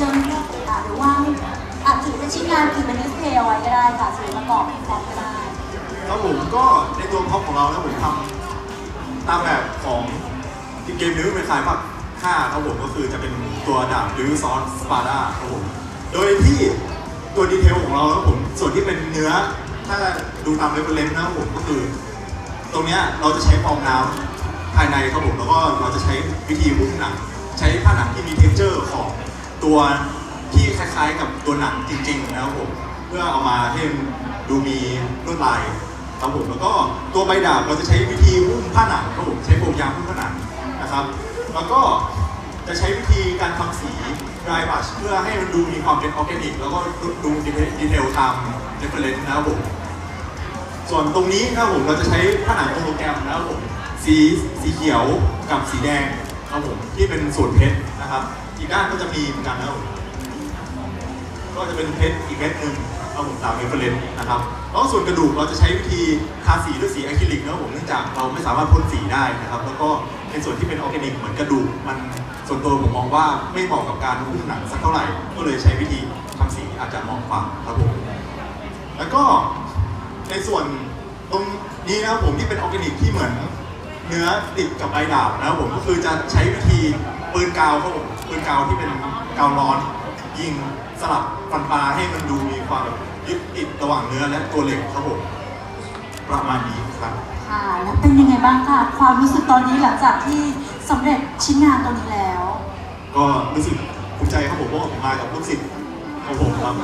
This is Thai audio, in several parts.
เชิญค่ะหรือว่าอาจถือเป็นชิ้นงานถือเป็นดิสเพลย์เอาไว้ก็ได้ค่ะถือประกอบแฟลชก็ได้ครับผมก็ในตัวพ็อปของเรานะผมทำตามแบบของเกมนิ้วเป็นคลายภาค5ครับผมก็คือจะเป็นตัวดาบดิวซอนสปาร์ดาครับผมโดยที่ตัวดีเทลของเราครับผมส่วนที่เป็นเนื้อ ถ้าดูตามเรฟเฟรนซ์นะครับผมก็คือ ตรงเนี้ยเราจะใช้ฟองน้ำภายในครับผมแล้วก็เราจะใช้วิธีหุ้มหนัง ใช้ผ้าหนังที่มีเท็กเจอร์ของ ตัวที่คล้ายๆ กับตัวหนังจริงๆนะครับผมเพื่อเอามาให้มดูมีลวดลายครับผมแล้วก็ตัวใบดาบเราจะใช้วิธีหุ้มผ้าหนังครับผมใช้โฟมยางหุ้มผ้าหนังนะครับ แล้วก็จะใช้วิธีการทำสี dry brush เพื่อให้มันดูมีความเป็นออร์แกนิก แล้วก็ดูดีเทลตามเรฟเฟรนซ์นะครับผมส่วนตรงนี้นะครับผมเราจะใช้ผนังโฮโลแกรมนะครับผมสีสีเขียวกับสีแดงครับผมที่เป็นส่วนเพชรนะครับ อีกด้านก็จะมีเหมือนกันนะครับผมก็จะเป็นเพชรอีกเม็ดหนึ่งครับผมตามเรฟเฟรนซ์นะครับแล้วส่วนกระดูกเราจะใช้วิธีทาสีด้วยสีอะคริลิกนะครับผมเนื่องจากเราไม่สามารถพ่นสีได้นะครับ แล้วก็เป็นส่วนที่เป็นออร์แกนิกเหมือนกระดูกมันส่วนตัวผมมองว่าไม่เหมาะกับการหุ้มหนังสักเท่าไหร่ ก็เลยใช้วิธีทำสีอาจจะเหมาะกว่าครับผมแล้วก็ในส่วนตรงนี้นะครับผมที่เป็นออร์แกนิกที่เหมือนเนื้อติดกับใบดาบนะครับผมก็คือจะใช้วิธีปืนกาวครับผม ปืนกาวที่เป็นกาวร้อน ยิงสลับฟันปลาให้มันดูมีความแบบยึดติดระหว่างเนื้อและตัวเหล็กครับผมประมาณนี้ครับค่ะแล้วเป็นยังไงบ้างคะความรู้สึกตอนนี้หลังจากที่สำเร็จชิ้นงานตัวนี้แล้ว ก็รู้สึกภูมิใจครับผมเพราะว่าผมมากับลูกศิษย์ของผมครับ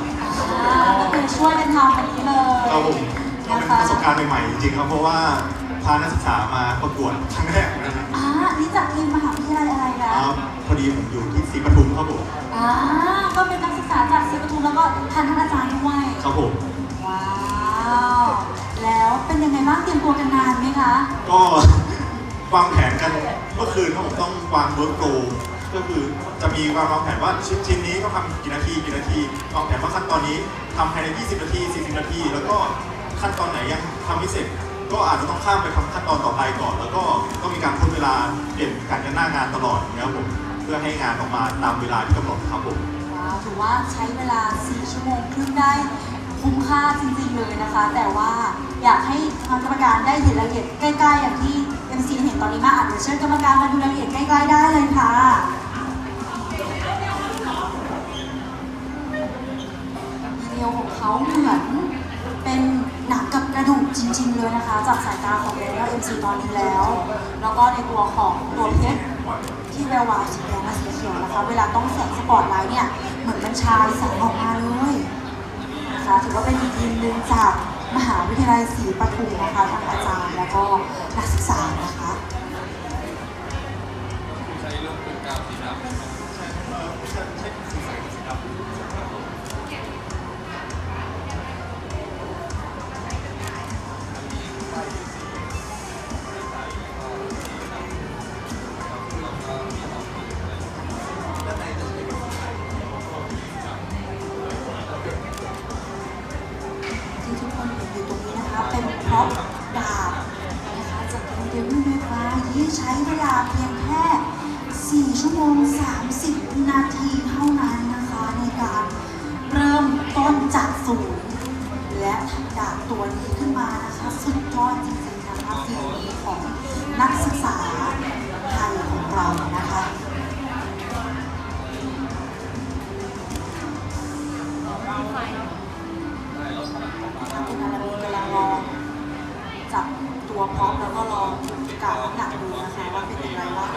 อ่าก็คือช่วยกันทำแบบนี้เลยครับผมก็นะเป็นคะประสบการณ์ใหม่ๆจริงๆครับเพราะว่า พานักศึกษามาประกวดครั้งแรกนะครับอ่านี่จากทีมมหาวิทยาลัยอะไรนะครับพอดีผมอยู่ที่ศรีปทุมครับผมอ่าก็เป็นนักศึกษาจากศิลปทุมแล้วก็ทันท่านอาจารย์ด้วยครับผม ว้าวแล้วเป็นยังไงบ้างเตรียมตัวกันนานไหมคะก็วางแผนกันเมื่อคืนครับผมต้องวางเวิร์กโปรก็คือจะมีวางวางแผนว่าชิ้นชิ้นนี้ต้องทำกี่นาทีกี่นาทีวางแผนว่าขั้นตอนนี้ทำภายใน 20 นาที 40 นาที แล้วก็ขั้นตอนไหนยังทำไม่เสร็จ ก็อาจจะต้องข้ามไปทำขั้นตอนต่อไปก่อน แล้วก็ต้องมีการทดเวลาเปลี่ยนการกันหน้างานตลอดนะครับผมเพื่อให้งานออกมาตามเวลาที่กำหนดครับผมว้าวถือว่าใช้เวลา 4 ชั่วโมงครึ่งได้คุ้มค่าจริงๆเลยนะคะ แต่ว่าอยากให้ทางกรรมการได้เห็นรายละเอียดใกล้ๆอย่างที่ MC เห็นตอนนี้มากอาจจะเชิญกรรมการมาดูรายละเอียดใกล้ๆได้เลยค่ะเดีเทลของเขาเหมือนหนังกับกระดูก จริงๆเลยนะคะ จากสายตาของเดนิเอลเอ็มซีตอนนี้แล้ว แล้วก็ในตัวของตัวเพชรที่แวววาวสีแดงและสีเขียวนะคะ เวลาต้องแสงสปอตไลท์เนี่ยเหมือนมันชายแสงออกมาเลยนะคะถือว่าเป็นอีกทีมหนึ่งจากมหาวิทยาลัยศรีปทุมนะคะทางอาจารย์แล้วก็นักศึกษานะคะใช้ลูกปืนกาวสีดำ พร็อพดาบนะคะจากเกมเดวิลเมฟาที่ใช้เวลาเพียงแค่ 4 ชั่วโมง 30 นาทีเท่านั้นนะคะ ในการเริ่มต้นจากศูนย์และทำดาบตัวนี้ขึ้นมานะคะ สุดยอดจริงๆนะคะฝีมือของนักศึกษา ตัวพร้อมแล้วก็ลองกะน้ำหนักดูนะคะว่าเป็นยังไรว่าเ